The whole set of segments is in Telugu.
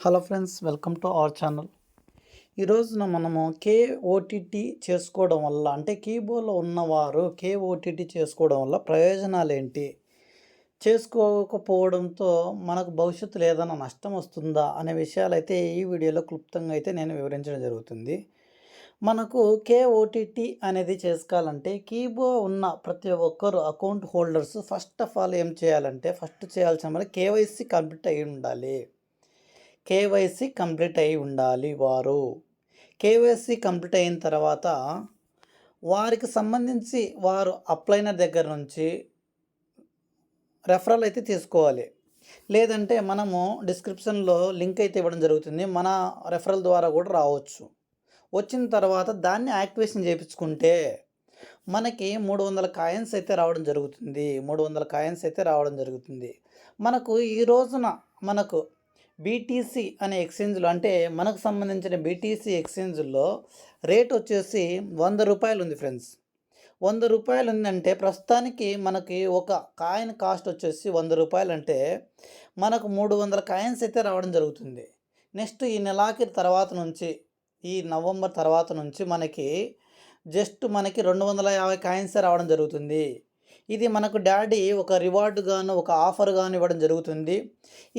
Hello friends welcome to our channel. ఈరోజున మనము కే ఓటీటీ చేసుకోవడం వల్ల అంటే కీబోర్డ్లో ఉన్నవారు కే ఓటీటీ చేసుకోవడం వల్ల ప్రయోజనాలు ఏంటి చేసుకోకపోవడంతో మనకు భవిష్యత్తులో ఏదైనా నష్టం వస్తుందా అనే విషయాలు అయితే ఈ వీడియోలో క్లుప్తంగా అయితే నేను వివరించడం జరుగుతుంది. మనకు కే ఓటీటీ అనేది చేసుకోవాలంటే కీబో ఉన్న ప్రతి ఒక్కరు account holders first of all ఏం చేయాలంటే ఫస్ట్ చేయాల్సిన మరి కేవైసీ కంప్లీట్ అయి ఉండాలి కేవైసీ కంప్లీట్ అయి ఉండాలి వారు. కేవైసీ కంప్లీట్ అయిన తర్వాత వారికి సంబంధించి వారు అప్లైనర్ దగ్గర నుంచి రెఫరల్ అయితే తీసుకోవాలి. లేదంటే మనము డిస్క్రిప్షన్లో లింక్ అయితే ఇవ్వడం జరుగుతుంది. మన రెఫరల్ ద్వారా కూడా రావచ్చు. వచ్చిన తర్వాత దాన్ని యాక్టివేషన్ చేయించుకుంటే మనకి మూడు వందల కాయిన్స్ అయితే రావడం జరుగుతుంది. మూడు వందల కాయిన్స్ అయితే రావడం జరుగుతుంది. మనకు ఈ రోజున మనకు బీటీసీ అనే ఎక్స్చేంజ్లో అంటే మనకు సంబంధించిన బీటీసీ ఎక్స్చేంజ్లో రేట్ వచ్చేసి వంద రూపాయలు ఉంది ఫ్రెండ్స్. వంద రూపాయలు ఉందంటే ప్రస్తుతానికి మనకి ఒక కాయిన్ కాస్ట్ వచ్చేసి వంద రూపాయలు అంటే మనకు మూడు వందల కాయిన్స్ అయితే రావడం జరుగుతుంది. నెక్స్ట్ ఈ నెలాఖరి తర్వాత నుంచి ఈ నవంబర్ తర్వాత నుంచి మనకి జస్ట్ మనకి రెండు వందల యాభై కాయిన్స్ రావడం జరుగుతుంది. ఇది మనకు డాడీ ఒక రివార్డు గాను ఒక ఆఫర్ గాను ఇవ్వడం జరుగుతుంది.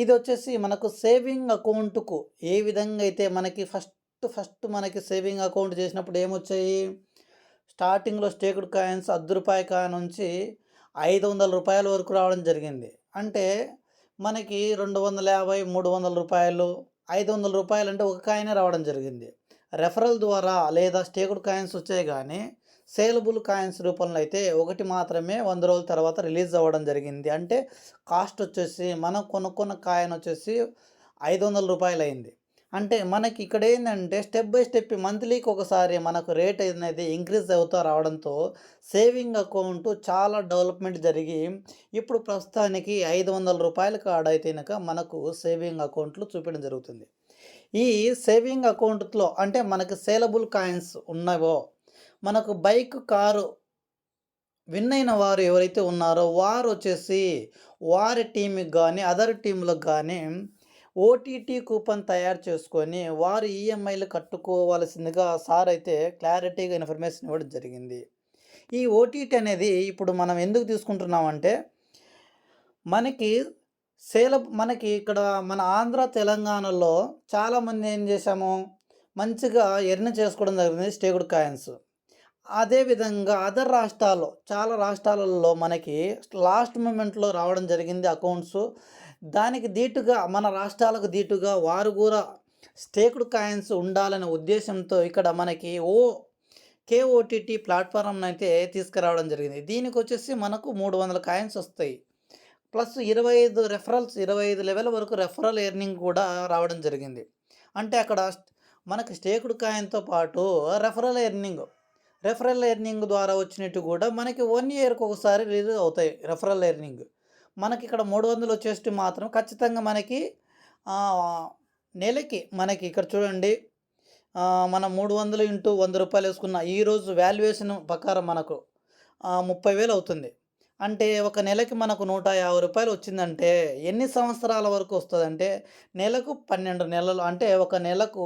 ఇది వచ్చేసి మనకు సేవింగ్ అకౌంట్కు ఏ విధంగా అయితే మనకి ఫస్ట్ ఫస్ట్ మనకి సేవింగ్ అకౌంట్ చేసినప్పుడు ఏమొచ్చాయి? స్టార్టింగ్లో స్టేకుడ్ కాయిన్స్ అర్ధ రూపాయి కాయిన్ నుంచి ఐదు వందల రూపాయల వరకు రావడం జరిగింది. అంటే మనకి రెండు వందల యాభై మూడు వందల రూపాయలు ఐదు వందల రూపాయలు అంటే ఒక కాయనే రావడం జరిగింది. రెఫరల్ ద్వారా లేదా స్టేకుడ్ కాయిన్స్ వచ్చాయి కానీ సేలబుల్ కాయిన్స్ రూపంలో అయితే ఒకటి మాత్రమే వంద రోజుల తర్వాత రిలీజ్ అవ్వడం జరిగింది. అంటే కాస్ట్ వచ్చేసి మనం కొనుక్కున్న కాయిన్ వచ్చేసి ఐదు వందల రూపాయలు అయింది అంటే మనకి ఇక్కడ ఏంటంటే స్టెప్ బై స్టెప్ మంత్లీకి ఒకసారి మనకు రేట్ అనేది ఇంక్రీజ్ అవుతూ రావడంతో సేవింగ్ అకౌంట్ చాలా డెవలప్మెంట్ జరిగి ఇప్పుడు ప్రస్తుతానికి ఐదు వందల రూపాయల కార్డ్ అయితే కనుక మనకు సేవింగ్ అకౌంట్లు చూపించడం జరుగుతుంది. ఈ సేవింగ్ అకౌంట్లో అంటే మనకి సేలబుల్ కాయిన్స్ ఉన్నవో మనకు బైక్ కారు విన్ అయిన వారు ఎవరైతే ఉన్నారో వారు వచ్చేసి వారి టీంకి కానీ అదర్ టీంలకు కానీ ఓటీటీ కూపన్ తయారు చేసుకొని వారు ఈఎంఐలు కట్టుకోవాల్సిందిగా సార్ అయితే క్లారిటీగా ఇన్ఫర్మేషన్ ఇవ్వడం జరిగింది. ఈ ఓటీటీ అనేది ఇప్పుడు మనం ఎందుకు తీసుకుంటున్నామంటే మనకి సేల మనకి ఇక్కడ మన ఆంధ్ర తెలంగాణలో చాలామంది ఏం చేశాము? మంచిగా ఎర్న్ చేసుకోవడం జరిగింది స్టేగుడ్ కాయిన్స్. అదేవిధంగా అదర్ రాష్ట్రాల్లో చాలా రాష్ట్రాలలో మనకి లాస్ట్ మూమెంట్లో రావడం జరిగింది అకౌంట్స్. దానికి దీటుగా మన రాష్ట్రాలకు దీటుగా వారు కూడా స్టేకుడ్ కాయిన్స్ ఉండాలనే ఉద్దేశంతో ఇక్కడ మనకి ఓ కేఓటీటీ ప్లాట్ఫారం అయితే తీసుకురావడం జరిగింది. దీనికి వచ్చేసి మనకు మూడు వందల కాయిన్స్ వస్తాయి. ప్లస్ ఇరవై ఐదు రెఫరల్స్ ఇరవై ఐదు లెవెల్ వరకు రెఫరల్ ఎర్నింగ్ కూడా రావడం జరిగింది. అంటే అక్కడ మనకి స్టేకుడ్ కాయిన్తో పాటు రెఫరల్ ఎర్నింగ్ రెఫరల్ ఎర్నింగ్ ద్వారా వచ్చినట్టు కూడా మనకి వన్ ఇయర్కి ఒకసారి రిలీజ్ అవుతాయి రెఫరల్ ఎర్నింగ్ మనకి ఇక్కడ మూడు వందలు వచ్చేసి మాత్రం ఖచ్చితంగా మనకి నెలకి మనకి ఇక్కడ చూడండి మనం మూడు వందలు ఇంటూ వంద రూపాయలు వేసుకున్న ఈరోజు వాల్యుయేషన్ ప్రకారం మనకు ముప్పై వేలు అవుతుంది. అంటే ఒక నెలకి మనకు నూట యాభై రూపాయలు వచ్చిందంటే ఎన్ని సంవత్సరాల వరకు వస్తుందంటే నెలకు పన్నెండు నెలలు. అంటే ఒక నెలకు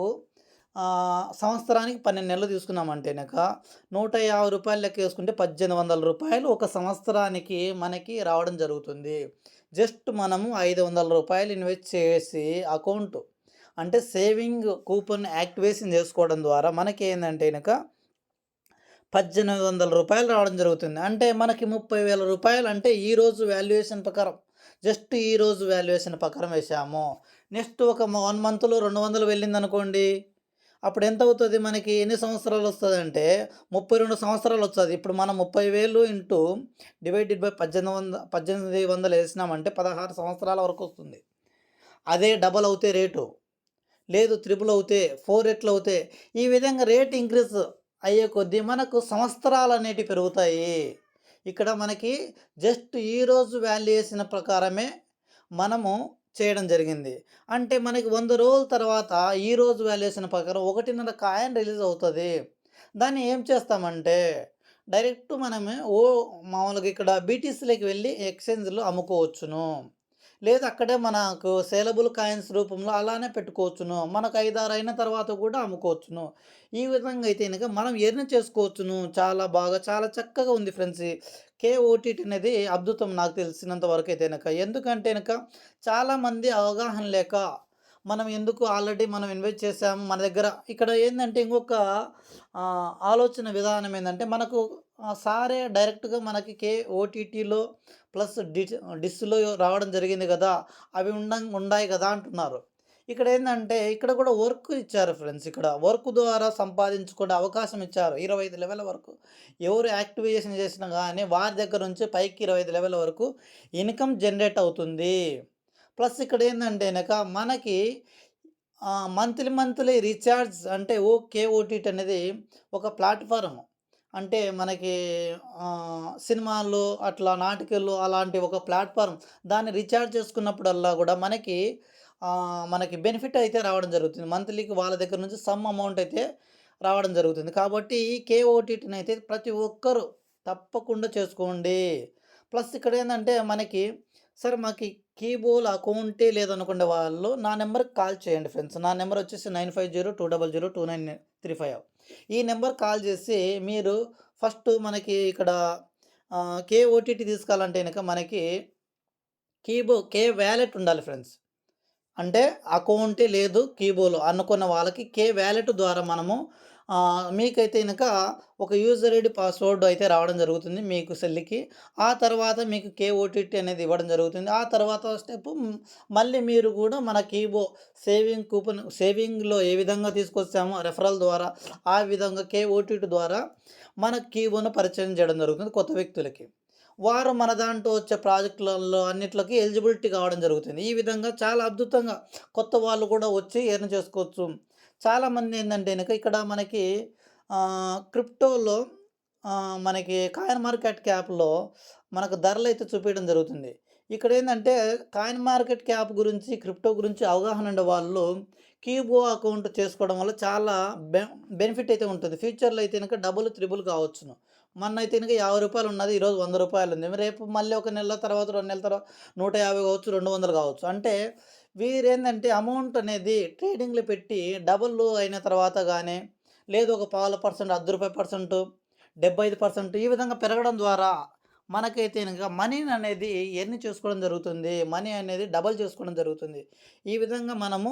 సంవత్సరానికి పన్నెండు నెలలు తీసుకున్నామంటే కనుక నూట యాభై రూపాయలు లెక్క వేసుకుంటే పద్దెనిమిది వందల రూపాయలు ఒక సంవత్సరానికి మనకి రావడం జరుగుతుంది. జస్ట్ మనము ఐదు వందల రూపాయలు ఇన్వెస్ట్ చేసి అకౌంట్ అంటే సేవింగ్ కూపన్ యాక్టివేషన్ చేసుకోవడం ద్వారా మనకి ఏంటంటే కనుక పద్దెనిమిది వందల రూపాయలు రావడం జరుగుతుంది. అంటే మనకి ముప్పై వేల రూపాయలు అంటే ఈరోజు వాల్యుయేషన్ ప్రకారం జస్ట్ ఈరోజు వాల్యుయేషన్ ప్రకారం వేసాము నెక్స్ట్ ఒక వన్ మంత్లో రెండు వందలు వెళ్ళింది అనుకోండి అప్పుడు ఎంత అవుతుంది మనకి? ఎన్ని సంవత్సరాలు వస్తుంది అంటే ముప్పై రెండు సంవత్సరాలు వస్తుంది. ఇప్పుడు మనం ముప్పై వేలు ఇంటూ డివైడెడ్ బై పద్దెనిమిది వంద పద్దెనిమిది వందలు వేసినామంటే పదహారు సంవత్సరాల వరకు వస్తుంది. అదే డబల్ అవుతే రేటు. లేదు త్రిపుల్ అవుతే ఫోర్ ఎట్లు అవుతే ఈ విధంగా రేట్ ఇంక్రీజ్ అయ్యే కొద్దీ మనకు సంవత్సరాలు అనేటివి పెరుగుతాయి. ఇక్కడ మనకి జస్ట్ ఈరోజు వాల్యుయేషన్ ప్రకారమే మనము చేయడం జరిగింది అంటే మనకి వంద రోజుల తర్వాత ఈ రోజు వాల్యుయేషన్ ప్రకారం ఒకటిన్నర కాయన్ రిలీజ్ అవుతుంది దాన్ని ఏం చేస్తామంటే డైరెక్ట్ మనమే ఓ మామూలుగా ఇక్కడ బీటీసీలోకి వెళ్ళి ఎక్స్చేంజ్లో అమ్ముకోవచ్చును లేదు అక్కడే మనకు సేలబుల్ కాయిన్స్ రూపంలో అలానే పెట్టుకోవచ్చును. మనకు 5, 6 అయిన తర్వాత కూడా అమ్ముకోవచ్చును. ఈ విధంగా అయితే కనుక మనం ఎర్న్ చేసుకోవచ్చును. చాలా బాగా చాలా చక్కగా ఉంది ఫ్రెండ్స్. కే కేఓటీటీ అనేది అద్భుతం నాకు తెలిసినంత వరకు అయితే కనుక ఎందుకంటే కనుక చాలామంది అవగాహన లేక మనం ఎందుకు ఆల్రెడీ మనం ఇన్వెస్ట్ చేసాము. మన దగ్గర ఇక్కడ ఏంటంటే ఇంకొక ఆలోచన విధానం ఏంటంటే మనకు సారే డైరెక్ట్‌గా మనకి కే ఓటీటీలో ప్లస్ డి డిస్‌లో రావడం జరిగింది కదా అవి ఉండం ఉండాయి కదా అంటున్నారు. ఇక్కడ ఏంటంటే ఇక్కడ కూడా వర్క్ ఇచ్చారు ఫ్రెండ్స్ ఇక్కడ. వర్క్ ద్వారా సంపాదించుకునే అవకాశం ఇచ్చారు. 25 లెవెల్ వరకు. ఎవరు యాక్టివేషన్ చేసినా కానీ వారి దగ్గర నుంచి పైకి 25 లెవెల్ వరకు ఇన్‌కమ్ జనరేట్ అవుతుంది. ప్లస్ ఇక్కడ ఏంటంటే కనుక మనకి మంత్లీ మంత్లీ రీఛార్జ్ అంటే ఓ కేఓటీటీ అనేది ఒక ప్లాట్ఫారం అంటే మనకి సినిమాలు అట్లా నాటికలు అలాంటి ఒక ప్లాట్ఫారం దాన్ని రీఛార్జ్ చేసుకున్నప్పుడల్లా కూడా మనకి మనకి బెనిఫిట్ అయితే రావడం జరుగుతుంది. మంత్లీకి వాళ్ళ దగ్గర నుంచి సమ్ అమౌంట్ అయితే రావడం జరుగుతుంది. కాబట్టి ఈ కేఓటీటీని అయితే ప్రతి ఒక్కరు తప్పకుండా చేసుకోండి. ప్లస్ ఇక్కడ ఏంటంటే మనకి సార్ మాకు కీబోల్ అకౌంటే లేదనుకునే వాళ్ళు నా నెంబర్కి కాల్ చేయండి ఫ్రెండ్స్. నా నెంబర్ వచ్చేసి 9502002935 ఈ నెంబర్ కాల్ చేసి మీరు ఫస్ట్ మనకి ఇక్కడ కేఓటీటీ తీసుకోవాలంటే కనుక మనకి కీబో కే వ్యాలెట్ ఉండాలి ఫ్రెండ్స్. అంటే అకౌంటే లేదు కీబోలో అనుకున్న వాళ్ళకి కే వ్యాలెట్ ద్వారా మనము మీకైతే కనుక ఒక యూజర్ ఐడి పాస్వర్డ్ అయితే రావడం జరుగుతుంది మీకు సెల్‌కి. ఆ తర్వాత మీకు కేఓటీటీ అనేది ఇవ్వడం జరుగుతుంది. ఆ తర్వాత స్టెప్ మళ్ళీ మీరు కూడా మన కీబో సేవింగ్ కూపన్ సేవింగ్‌లో ఏ విధంగా తీసుకొచ్చామో రెఫరల్ ద్వారా ఆ విధంగా కేఓటీటీ ద్వారా మన కీబోను పరిచయం చేయడం జరుగుతుంది కొత్త వ్యక్తులకి. వారు మన దాంట్లో వచ్చే ప్రాజెక్టులలో అన్నిట్లకి ఎలిజిబిలిటీ కావడం జరుగుతుంది. ఈ విధంగా చాలా అద్భుతంగా కొత్త వాళ్ళు కూడా వచ్చి ఎర్న్ చేసుకోవచ్చు. చాలామంది ఏంటంటే గనక ఇక్కడ మనకి క్రిప్టోలో మనకి కాయిన్ మార్కెట్ క్యాప్‌లో మనకు ధరలు అయితే చూపించడం జరుగుతుంది. ఇక్కడ ఏంటంటే కాయిన్ మార్కెట్ క్యాప్ గురించి, క్రిప్టో గురించి అవగాహన ఉండే వాళ్ళు కీబో అకౌంట్ చేసుకోవడం వల్ల చాలా బె బెనిఫిట్ అయితే ఉంటుంది. ఫ్యూచర్‌లో అయితే కనుక డబుల్, త్రిబుల్ కావచ్చును. మొన్నైతే ఇంకా యాభై రూపాయలు ఉన్నది. ఈరోజు వంద రూపాయలు ఉంది. రేపు మళ్ళీ ఒక నెల తర్వాత, రెండు నెలల తర్వాత 150 కావచ్చు, 200 కావచ్చు. అంటే వీరేందంటే అమౌంట్ అనేది ట్రేడింగ్‌లో పెట్టి డబుల్ అయిన తర్వాత కానీ లేదు ఒక పావుల పర్సెంట్, అర్ధ రూపాయి పర్సెంటు, 75% ఈ విధంగా పెరగడం ద్వారా మనకైతే ఇంకా మనీని అనేది ఎన్ని చేసుకోవడం జరుగుతుంది. మనీ అనేది డబల్ చేసుకోవడం జరుగుతుంది. ఈ విధంగా మనము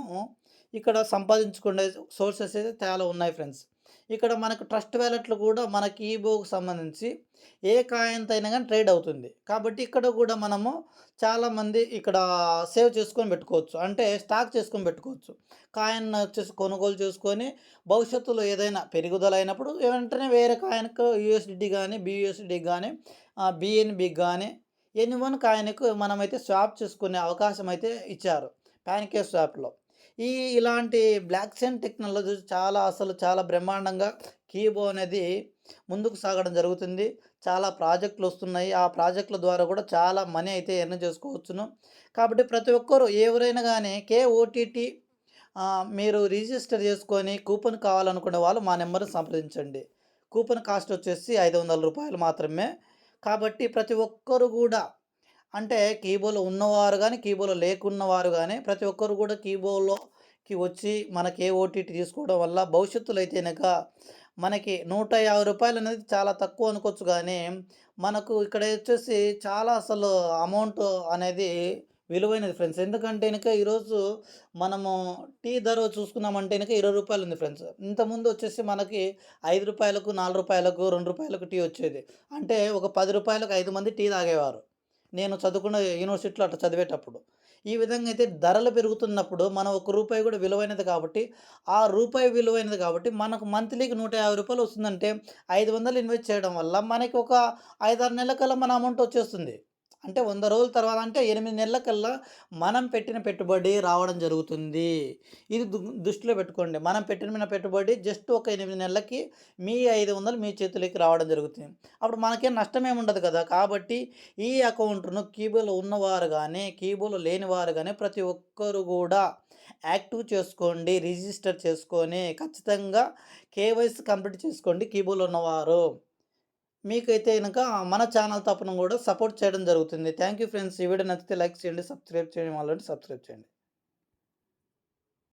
ఇక్కడ సంపాదించుకునే సోర్సెస్ అయితే చాలా ఉన్నాయి ఫ్రెండ్స్. ఇక్కడ మనకు ట్రస్ట్ వ్యాలెట్లు కూడా మనకి ఈబోకు సంబంధించి ఏ కాయంతో అయినా కానీ ట్రేడ్ అవుతుంది. కాబట్టి ఇక్కడ కూడా మనము చాలామంది ఇక్కడ సేవ్ చేసుకొని పెట్టుకోవచ్చు. అంటే స్టాక్ చేసుకొని పెట్టుకోవచ్చు. కాయిన్ వచ్చేసి కొనుగోలు చేసుకొని భవిష్యత్తులో ఏదైనా పెరుగుదల అయినప్పుడు వెంటనే వేరే కాయన్కు యూఎస్డి కానీ బీయూఎస్‌డి కానీ బిఎన్బి కానీ ఎన్ని వన్ కాయన్కు మనమైతే స్వాప్ చేసుకునే అవకాశం అయితే ఇచ్చారు. ప్యాన్కేస్ స్వాప్‌లో. ఈ ఇలాంటి బ్లాక్ చైన్ టెక్నాలజీ చాలా అసలు చాలా బ్రహ్మాండంగా కీబో అనేది ముందుకు సాగడం జరుగుతుంది. చాలా ప్రాజెక్టులు వస్తున్నాయి. ఆ ప్రాజెక్టుల ద్వారా కూడా చాలా మనీ అయితే ఎర్న్ చేసుకోవచ్చును. కాబట్టి ప్రతి ఒక్కరు ఎవరైనా కానీ కేఓటీటీ ఓటీటీ మీరు రిజిస్టర్ చేసుకొని కూపన్ కావాలనుకునే వాళ్ళు మా నంబర్‌ని సంప్రదించండి. కూపన్ కాస్ట్ వచ్చేసి ఐదు వందల రూపాయలు మాత్రమే. కాబట్టి ప్రతి ఒక్కరు కూడా అంటే కీబోలో ఉన్నవారు కానీ కీబోలో లేకున్నవారు కానీ ప్రతి ఒక్కరు కూడా కి వచ్చి మనకే ఓటీటీ తీసుకోవడం వల్ల భవిష్యత్తులో అయితే మనకి మనకి రూ. 150 అనేది చాలా తక్కువ అనుకోవచ్చు కానీ మనకు ఇక్కడ వచ్చేసి చాలా అసలు అమౌంట్ అనేది విలువైనది ఫ్రెండ్స్. ఎందుకంటే గనక ఈరోజు మనము టీ ధర చూసుకున్నామంటే గనక రూ. 20 ఉంది ఫ్రెండ్స్. ఇంతకుముందు వచ్చేసి మనకి ఐదు రూపాయలకు నాలుగు రూపాయలకు రెండు రూపాయలకు టీ వచ్చేది. అంటే ఒక పది రూపాయలకు ఐదు మంది టీ తాగేవారు. నేను చదువుకున్న యూనివర్సిటీలో అట్లా చదివేటప్పుడు. ఈ విధంగా అయితే ధరలు పెరుగుతున్నప్పుడు మనం ఒక రూపాయి కూడా విలువైనది కాబట్టి, ఆ రూపాయి విలువైనది కాబట్టి మనకు మంత్లీకి నూట యాభై రూపాయలు వస్తుందంటే 500 ఇన్వెస్ట్ చేయడం వల్ల మనకి ఒక 5, 6 నెలల కల్లా మన అమౌంట్ వచ్చేస్తుంది. అంటే వంద రోజుల తర్వాత అంటే ఎనిమిది నెలలకల్లా మనం పెట్టిన పెట్టుబడి రావడం జరుగుతుంది. ఇది దు దృష్టిలో పెట్టుకోండి. మనం పెట్టిన పెట్టుబడి జస్ట్ ఒక ఎనిమిది నెలలకి మీ 500 మీ చేతులకి రావడం జరుగుతుంది. అప్పుడు మనకేం నష్టమే ఉండదు కదా! కాబట్టి ఈ అకౌంట్‌ను కీబోలో ఉన్నవారు కానీ కీబోలో లేనివారు కానీ ప్రతి ఒక్కరు కూడా యాక్టివ్ చేసుకోండి. రిజిస్టర్ చేసుకొని ఖచ్చితంగా కేవైసీ కంప్లీట్ చేసుకోండి కీబోలో ఉన్నవారు. మీకైతే కనుక మన ఛానల్ తప్పన కూడా సపోర్ట్ చేయడం జరుగుతుంది. Thank you friends. ఈ వీడియో నచ్చితే లైక్ చేయండి, సబ్స్క్రైబ్ చేయండి వాళ్ళంటే సబ్స్క్రైబ్ చేయండి.